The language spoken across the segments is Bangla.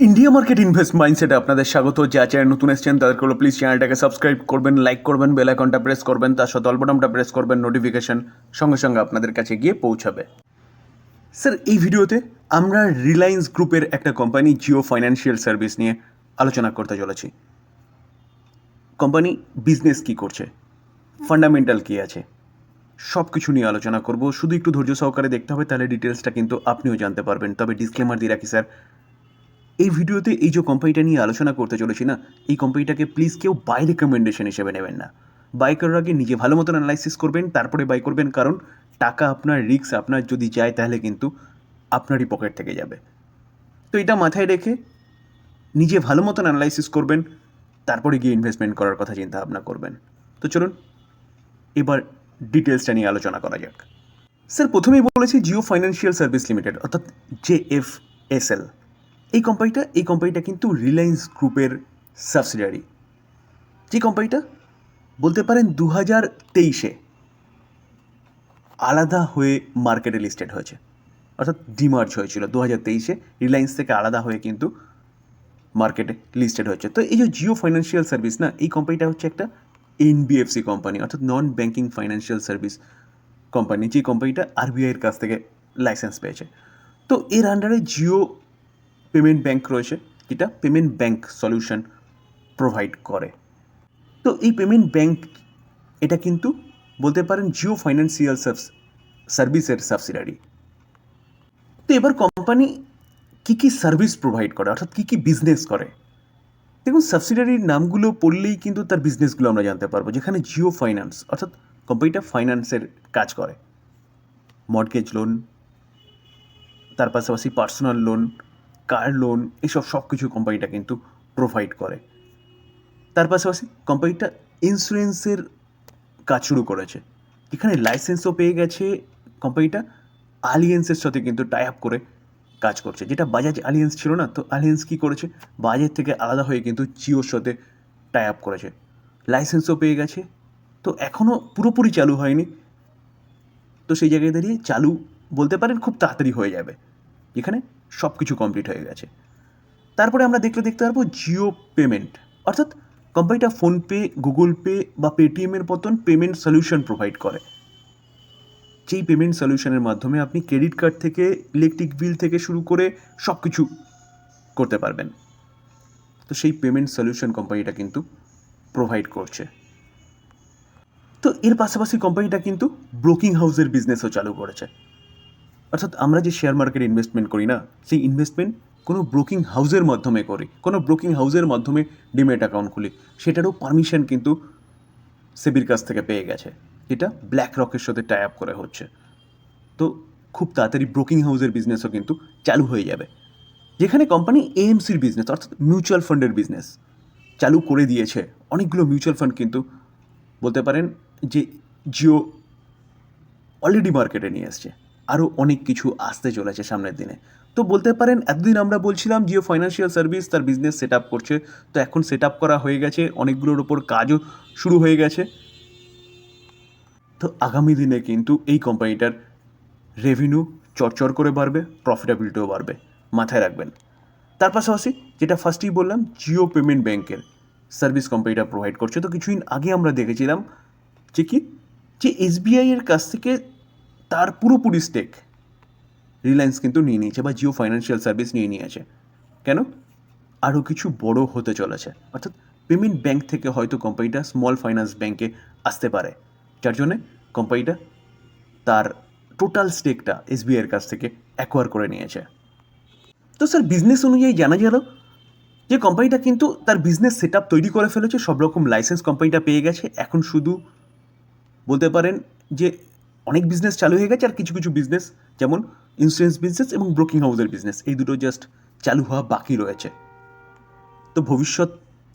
ইন্ডিয়া মার্কেট ইনভেস্ট মাইন্ডসেটে আপনাদের স্বাগত। যা চ্যানেল নতুন এসেছেন, তাদেরকে হলো প্লিজ চ্যানেলটাকে সাবস্ক্রাইব করবেন লাইক করবেন বেল আইকনটা প্রেস করবেন, তার সাথে অল্পটামটা প্রেস করবেন নোটিফিকেশন সঙ্গে সঙ্গে আপনাদের কাছে গিয়ে পৌঁছাবে। স্যার এই ভিডিওতে আমরা রিলায়েন্স গ্রুপের একটা কোম্পানি জিও ফাইন্যান্সিয়াল সার্ভিস নিয়ে আলোচনা করতে চলেছি। কোম্পানি বিজনেস কি করছে? ফান্ডামেন্টাল কী আছে? সব কিছু নিয়ে আলোচনা করব। শুধু একটু ধৈর্য সহকারে দেখতে হবে, তাহলে ডিটেলসটা কিন্তু আপনিও জানতে পারবেন। তবে ডিসক্লেমার দিয়ে রাখি স্যার এই ভিডিওতে এই যে কোম্পানিটা নিয়ে আলোচনা করতে চলেছি না, এই কোম্পানিটাকে প্লিজ কেউ বাই রেকমেন্ডেশন হিসেবে নেবেন না। বাই করার আগে নিজে ভালো মতন অ্যানালাইসিস করবেন, তারপরে বাই করবেন, কারণ টাকা আপনার রিস্ক আপনার যদি যায় তাহলে কিন্তু আপনারই পকেট থেকে যাবে। তো এটা মাথায় রেখে নিজে ভালো মতন অ্যানালাইসিস করবেন, তারপরে গিয়ে ইনভেস্টমেন্ট করার কথা চিন্তা ভাবনা করবেন। তো চলুন, এবার ডিটেলসটা নিয়ে আলোচনা করা যাক। স্যার প্রথমেই বলেছি জিও ফাইন্যান্সিয়াল সার্ভিস লিমিটেড অর্থাৎ জে এফ এস এল এই কোম্পানিটা এই কোম্পানিটা কিন্তু রিলায়েন্স গ্রুপের সাবসিডারি যে কোম্পানিটা বলতে পারেন দু হাজার তেইশে আলাদা হয়ে মার্কেটে লিস্টেড হয়েছে। অর্থাৎ ডিমার্জ হয়েছিল দু হাজার তেইশে রিলায়েন্স থেকে আলাদা হয়ে কিন্তু মার্কেটে লিস্টেড হয়েছে। তো এই যে জিও ফাইন্যান্সিয়াল সার্ভিস না, এই কোম্পানিটা হচ্ছে একটা এনবিএফসি কোম্পানি অর্থাৎ non banking financial service company যে কোম্পানিটা আরবিআইয়ের কাছ থেকে লাইসেন্স পেয়েছে। তো এর আন্ডারে জিও পেমেন্ট ব্যাংক রয়েছে, যেটা পেমেন্ট ব্যাংক সলিউশন প্রোভাইড করে। তো এই পেমেন্ট ব্যাংক, এটা কিন্তু বলতে পারেন জিও ফাইন্যান্সিয়াল সার্ভিসের সাবসিডারি তো এবার কোম্পানি কী কী সার্ভিস প্রোভাইড করে, অর্থাৎ কী কী বিজনেস করে? দেখুন সাবসিডারির নামগুলো পড়লেই কিন্তু তার বিজনেসগুলো আমরা জানতে পারব, যেখানে জিও ফাইন্যান্স, অর্থাৎ কোম্পানিটা ফাইন্যান্সের কাজ করে। মর্গেজ লোন তার পাশাপাশি পার্সোনাল লোন কার লোন এসব সব কিছু কোম্পানিটা কিন্তু প্রোভাইড করে। তার পাশাপাশি কোম্পানিটা ইন্স্যুরেন্সের কাজ শুরু করেছে। এখানে লাইসেন্সও পেয়ে গেছে কোম্পানিটা আলিয়েন্সের সাথে কিন্তু টাই আপ করে কাজ করছে। যেটা বাজাজ আলিয়েন্স ছিল না, তো আলিয়েন্স কী করেছে? বাজাজ থেকে আলাদা হয়ে কিন্তু জিওর সাথে টাই আপ করেছে। লাইসেন্সও পেয়ে গেছে। তো এখনও পুরোপুরি চালু হয়নি। তো সেই জায়গায় দাঁড়িয়ে চালু বলতে পারেন খুব তাড়াতাড়ি হয়ে যাবে। যেখানে সব কিছু কমপ্লিট হয়ে গেছে। তারপরে আমরা দেখলে দেখতে পারব জিও পেমেন্ট অর্থাৎ কোম্পানিটা ফোনপে গুগল পে বা পেটিএমের মতন পেমেন্ট সলিউশন প্রোভাইড করে। যেই পেমেন্ট সলিউশনের মাধ্যমে আপনি ক্রেডিট কার্ড থেকে ইলেকট্রিক বিল থেকে শুরু করে সব কিছু করতে পারবেন। তো সেই পেমেন্ট সলিউশন কোম্পানিটা কিন্তু প্রোভাইড করছে। তো এর পাশাপাশি কোম্পানিটা কিন্তু ব্রোকিং হাউসের বিজনেসও চালু করেছে। অর্থাৎ আমরা যে শেয়ার মার্কেটে ইনভেস্টমেন্ট করি না, সেই ইনভেস্টমেন্ট কোনো ব্রোকিং হাউসের মাধ্যমে করি, কোনো ব্রোকিং হাউসের মাধ্যমে ডিমেট অ্যাকাউন্ট খুলি, সেটারও পারমিশন কিন্তু সেবির কাছ থেকে পেয়ে গেছে। যেটা ব্ল্যাক রকের সাথে টাই আপ করে হচ্ছে। তো খুব তাড়াতাড়ি ব্রোকিং হাউসের বিজনেসও কিন্তু চালু হয়ে যাবে। যেখানে কোম্পানি এএমসির বিজনেস অর্থাৎ মিউচুয়াল ফান্ডের বিজনেস চালু করে দিয়েছে। অনেকগুলো মিউচুয়াল ফান্ড কিন্তু বলতে পারেন যে জিও অলরেডি মার্কেটে নিয়ে এসছে। আরও অনেক কিছু আসতে চলেছে সামনের দিনে। তো বলতে পারেন, এতদিন আমরা বলছিলাম জিও ফাইন্যান্সিয়াল সার্ভিস তার বিজনেস সেট আপ করছে। তো এখন সেট আপ করা হয়ে গেছে, অনেকগুলোর ওপর কাজও শুরু হয়ে গেছে। তো আগামী দিনে কিন্তু এই কোম্পানিটার রেভিনিউ চরচর করে বাড়বে প্রফিটেবিলিটিও বাড়বে, মাথায় রাখবেন। তার পাশাপাশি যেটা ফার্স্টেই বললাম, জিও পেমেন্ট ব্যাংকের সার্ভিস কোম্পানিটা প্রোভাইড করছে। তো কিছুদিন আগে আমরা দেখেছিলাম যে কি? যে এসবিআই এর কাছ থেকে তার পুরোপুরি স্টেক রিলায়েন্স কিন্তু নিয়ে নিয়েছে বা জিও ফাইন্যান্সিয়াল সার্ভিস নিয়ে নিয়েছে। কেন? আরও কিছু বড় হতে চলেছে। অর্থাৎ পেমেন্ট ব্যাংক থেকে হয়তো কোম্পানিটা স্মল ফাইন্যান্স ব্যাংকে আসতে পারে। যার জন্যে কোম্পানিটা তার টোটাল স্টেকটা এসবিআইয়ের কাছ থেকে অ্যাকোয়ার করে নিয়েছে। তো স্যার বিজনেস অনুযায়ী জানা গেল যে কোম্পানিটা কিন্তু তার বিজনেস সেট তৈরি করে ফেলেছে সব রকম লাইসেন্স কোম্পানিটা পেয়ে গেছে। এখন শুধু বলতে পারেন যে অনেক বিজনেস চালু হয়ে গেছে আর কিছু কিছু বিজনেস যেমন ইন্স্যুরেন্স বিজনেস এবং ব্রোকিং হাউসের বিজনেস এই দুটো জাস্ট চালু হওয়া বাকি রয়েছে। তো ভবিষ্যৎ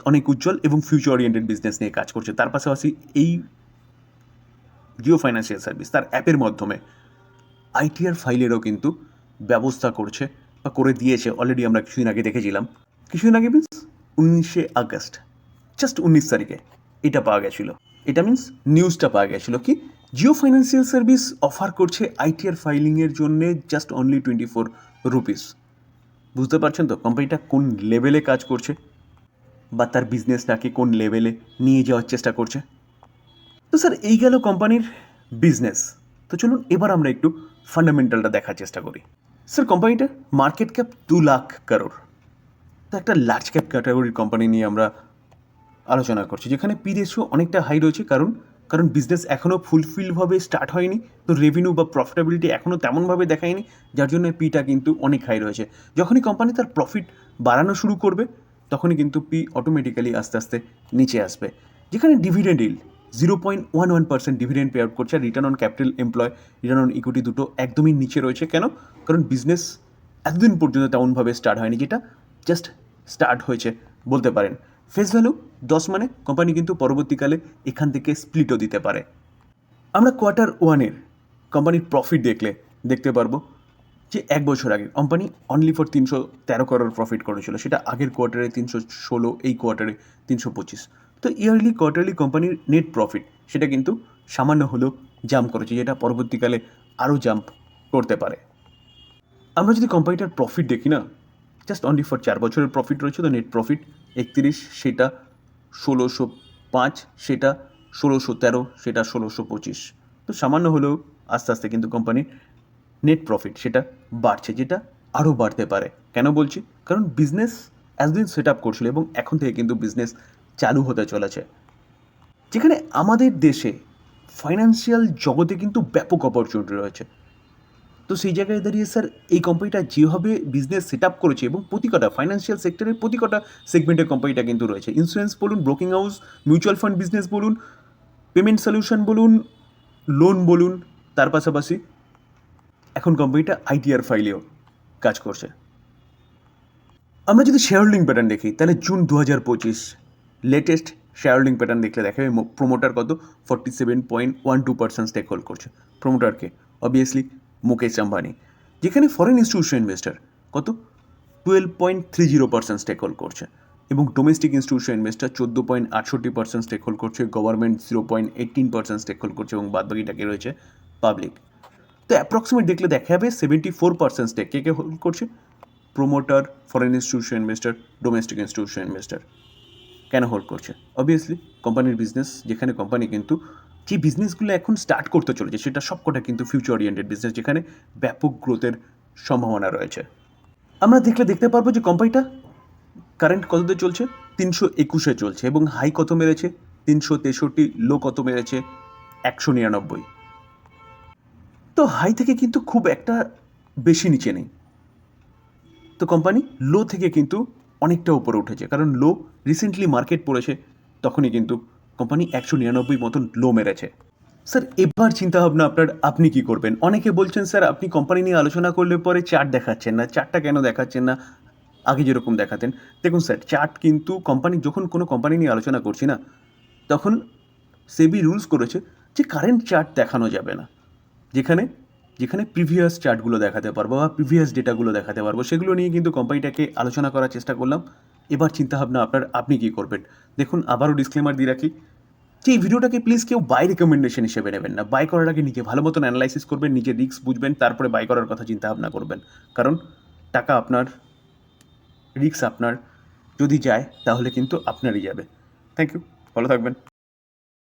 অনেক উজ্জ্বল এবং ফিউচার ওরিয়েন্টেড বিজনেস নিয়ে কাজ করছে। তার পাশাপাশি এই জিও ফাইন্যান্সিয়াল সার্ভিস তার অ্যাপের মাধ্যমে আইটিআর ফাইলেরও কিন্তু ব্যবস্থা করছে বা করে দিয়েছে। অলরেডি আমরা কিছুদিন আগে দেখেছিলাম। কিছুদিন আগে মিন্স উনিশে আগস্ট জাস্ট উনিশ তারিখে এটা পাওয়া গেছিল। এটা মিন্স নিউজটা পাওয়া গেছিল কি জিও ফাইন্যান্সিয়াল সার্ভিস অফার করছে আইটিআর ফাইলিংয়ের জন্যে just only twenty four rupees বুঝতে পারছেন তো? কোম্পানিটা কোন লেভেলে কাজ করছে? বা তার বিজনেসটাকে কোন লেভেলে নিয়ে যাওয়ার চেষ্টা করছে? তো স্যার এই গেল কোম্পানির বিজনেস তো চলুন এবার আমরা একটু ফান্ডামেন্টালটা দেখার চেষ্টা করি। স্যার কোম্পানিটা মার্কেট ক্যাপ দু লাখ কারোর তো একটা লার্জ ক্যাপ ক্যাটাগরির কোম্পানি নিয়ে আমরা আলোচনা করছি, যেখানে পি রেশিও অনেকটা হাই রয়েছে, কারণ কারণ বিজনেস এখনও ফুলফিলভাবে স্টার্ট হয়নি, তো রেভিনিউ বা প্রফিটেবিলিটি এখনও তেমনভাবে দেখায়নি, যার জন্য পিটা কিন্তু অনেক হাই রয়েছে। যখনই কোম্পানি তার প্রফিট বাড়ানো শুরু করবে, তখনই কিন্তু পি অটোমেটিক্যালি আস্তে আস্তে নিচে আসবে। যেখানে dividend yield zero point one one percent dividend pay out করছে, আর return on capital employ return on equity দুটো একদমই নিচে রয়েছে। কেন? কারণ বিজনেস এতদিন পর্যন্ত তেমনভাবে স্টার্ট হয়নি, যেটা জাস্ট স্টার্ট হয়েছে বলতে পারেন। ফেস ভ্যালু দশ মানে কোম্পানি কিন্তু পরবর্তীকালে এখান থেকে স্প্লিটও দিতে পারে। আমরা কোয়ার্টার ওয়ানের কোম্পানির প্রফিট দেখলে, দেখতে পারব যে এক বছর আগে কোম্পানি অনলি ফর তিনশো তেরো করোড় প্রফিট করেছিল। সেটা আগের কোয়ার্টারে তিনশো ষোলো, এই কোয়ার্টারে তিনশো পঁচিশ। তো ইয়ারলি কোয়ার্টারলি কোম্পানির নেট প্রফিট সেটা কিন্তু সামান্য হলেও জাম্প করেছে, যেটা পরবর্তীকালে আরও জাম্প করতে পারে। আমরা যদি কোম্পানিটার প্রফিট দেখি না জাস্ট অনলি ফর চার বছরের প্রফিট রয়েছে, তো নেট প্রফিট একত্রিশ, সেটা ষোলোশো পাঁচ, সেটা ষোলোশো তেরো, সেটা ষোলোশো পঁচিশ। তো সামান্য হলেও আস্তে আস্তে কিন্তু কোম্পানির নেট প্রফিট সেটা বাড়ছে, যেটা আরও বাড়তে পারে। কেন বলছি? কারণ বিজনেস এতদিন সেট আপ করছিল এবং এখন থেকে কিন্তু বিজনেস চালু হতে চলেছে। যেখানে আমাদের দেশে ফাইন্যান্সিয়াল জগতে কিন্তু ব্যাপক অপরচুনিটি রয়েছে। তো সেই জায়গায় দাঁড়িয়ে স্যার এই কোম্পানিটা যেভাবে বিজনেস সেট আপ করেছে এবং প্রতিকটা ফাইন্যান্সিয়াল সেক্টরের প্রতিকটা সেগমেন্টের কোম্পানিটা কিন্তু রয়েছে। ইন্স্যুরেন্স বলুন broking house mutual fund business বলুন পেমেন্ট সলিউশন বলুন লোন বলুন, তার পাশাপাশি এখন কোম্পানিটা আইটিআর ফাইলেও কাজ করছে। আমরা যদি শেয়ার হোল্ডিং প্যাটার্ন দেখি, তাহলে জুন দু হাজার পঁচিশ লেটেস্ট শেয়ার হোল্ডিং প্যাটার্ন দেখলে দেখা যাবে প্রোমোটার কত? Forty seven point one two percent stake hold করছে প্রোমোটারকে অবভিয়াসলি মুকেশ আম্বানি, যেখানে ফরেন ইনস্টিটিউশন ইনভেস্টার কত? Twelve point three zero percent stake hold করছে এবং ডোমেস্টিক ইনস্টিটিউশন ইনভেস্টার চোদ্দ পয়েন্ট আটষট্টি পার্সেন্ট স্টেক হোল্ড করছে government zero point eighteen percent stake hold করছে এবং বাদবাকিটাকে রয়েছে পাবলিক তো অ্যাপ্রক্সিমেট দেখলে দেখা যাবে সেভেন্টি ফোর পার্সেন্ট স্টেক কে কে হোল্ড করছে? Promoter foreign institution investor domestic institution investor কেন হোল্ড করছে? অবভিয়াসলি কোম্পানির বিজনেস যেখানে কোম্পানি কিন্তু যে বিজনেসগুলো এখন স্টার্ট করতে চলেছে, সেটা সবকটা কিন্তু ফিউচার ওরিয়েন্টেড বিজনেস যেখানে ব্যাপক গ্রোথের সম্ভাবনা রয়েছে। আমরা দেখলে দেখতে পারব যে কোম্পানিটা কারেন্ট কততে চলছে? তিনশো একুশে চলছে এবং হাই কত মেরেছে? তিনশো তেষট্টি লো কত মেরেছে? একশো নিরানব্বই। তো হাই থেকে কিন্তু খুব একটা বেশি নিচে নেই। তো কোম্পানি লো থেকে কিন্তু অনেকটা উপরে উঠেছে, কারণ লো রিসেন্টলি মার্কেট পড়েছে, তখনই কিন্তু কোম্পানি একশো নিরানব্বই মতন লো মেরেছে। স্যার এবার চিন্তা ভাবনা আপনার, আপনি কি করবেন? অনেকে বলছেন স্যার আপনি কোম্পানি নিয়ে আলোচনা করলে পরে চার্ট দেখাচ্ছেন না। চার্টটা কেন দেখাচ্ছেন না? আগে যেরকম দেখাতেন। দেখুন স্যার চার্ট কিন্তু কোম্পানি যখন কোনো কোম্পানি নিয়ে আলোচনা করছি না, তখন সেবি রুলস করেছে যে কারেন্ট চার্ট দেখানো যাবে না। যেখানে যেখানে প্রিভিয়াস চার্টগুলো দেখাতে পারব বা প্রিভিয়াস ডেটাগুলো দেখাতে পারব, সেগুলো নিয়ে কিন্তু কোম্পানিটাকে আলোচনা করার চেষ্টা করলাম। এবার চিন্তাভাবনা আপনার, আপনি কী করবেন? দেখুন, আবারও ডিসক্লেমার দিয়ে রাখি। এই ভিডিওটাকে প্লিজ কেউ বাই রেকমেন্ডেশন হিসেবে নেবেন না। বাই করার আগে নিজে ভালো মতন অ্যানালাইসিস করবেন, নিজে রিস্ক বুঝবেন, তারপরে বাই করার কথা চিন্তা ভাবনা করবেন। কারণ টাকা আপনার রিস্ক আপনার, যদি যায় তাহলে কিন্তু আপনারই যাবে। থ্যাংক ইউ ভালো থাকবেন।